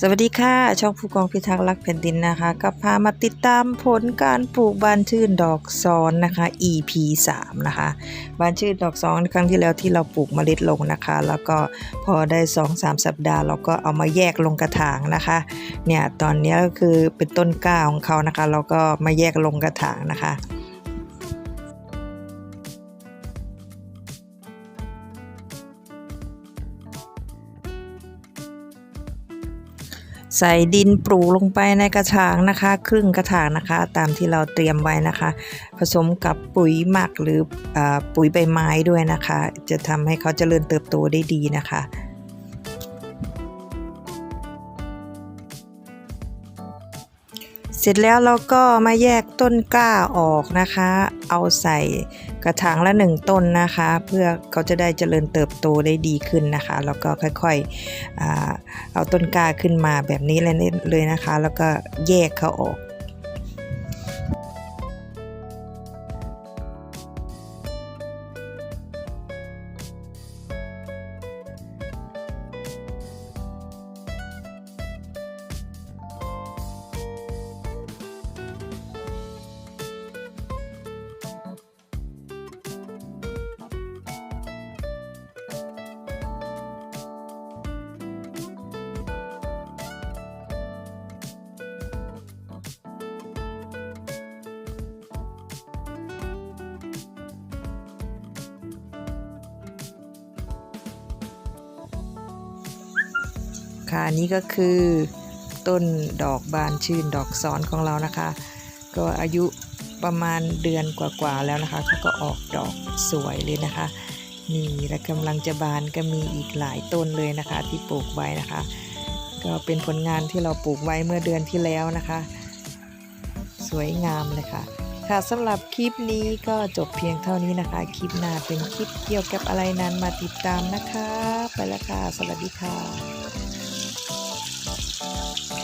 สวัสดีค่ะ ช่องผู้กองพิทักษ์รักแผ่นดินนะคะก็พามาติดตามผลการปลูกบานชื่นดอกซ้อนนะคะ EP 3 นะคะ บานชื่นดอกซ้อนครั้งที่แล้วที่เราปลูกเมล็ดลงนะคะ แล้วก็พอได้ 2-3 สัปดาห์ เราก็เอามาแยกลงกระถางนะคะ เนี่ยตอนนี้ก็คือเป็นต้นกล้าของเขานะคะ เราก็มาแยกลงกระถางนะคะ ใส่ดินปลูกลงไปในกระถางนะคะ ครึ่งกระถางนะคะ ตามที่เราเตรียมไว้นะคะ ผสมกับปุ๋ยหมักหรืออปุ๋ยใบไม้ด้วยนะคะ จะทำให้เขาเจริญเติบโตได้ดีนะคะ เสร็จแล้วเราก็มาแยกต้นกล้าออกนะคะ เอาใส่กระถางละหนึ่งต้นนะคะ เพื่อเขาจะได้เจริญเติบโตได้ดีขึ้นนะคะ แล้วก็ค่อยๆอาเอาต้นกล้าขึ้นมาแบบนี้เลยนะคะ แล้วก็แยกเขาออก คะอันนี่ก็คือต้นดอกบานชื่นดอกซ้อนของเรานะคะ ก็อายุประมาณเดือนกว่าๆแล้วนะคะเขาก็ออกดอกสวยเลยนะคะนี่และกำลังจะบานก็มีอีกหลายต้นเลยนะคะ ที่ปลูกไว้นะคะ ก็เป็นผลงานที่เราปลูกไว้เมื่อเดือนที่แล้วนะคะ สวยงามเลยค่ะค่ะสำหรับคลิปนี้ก็จบเพียงเท่านี้นะคะ คลิปหน้าเป็นคลิปเกี่ยวกับอะไรนั้นมาติดตามนะคะ ไปแล้วค่ะ สวัสดีค่ะ Thank you.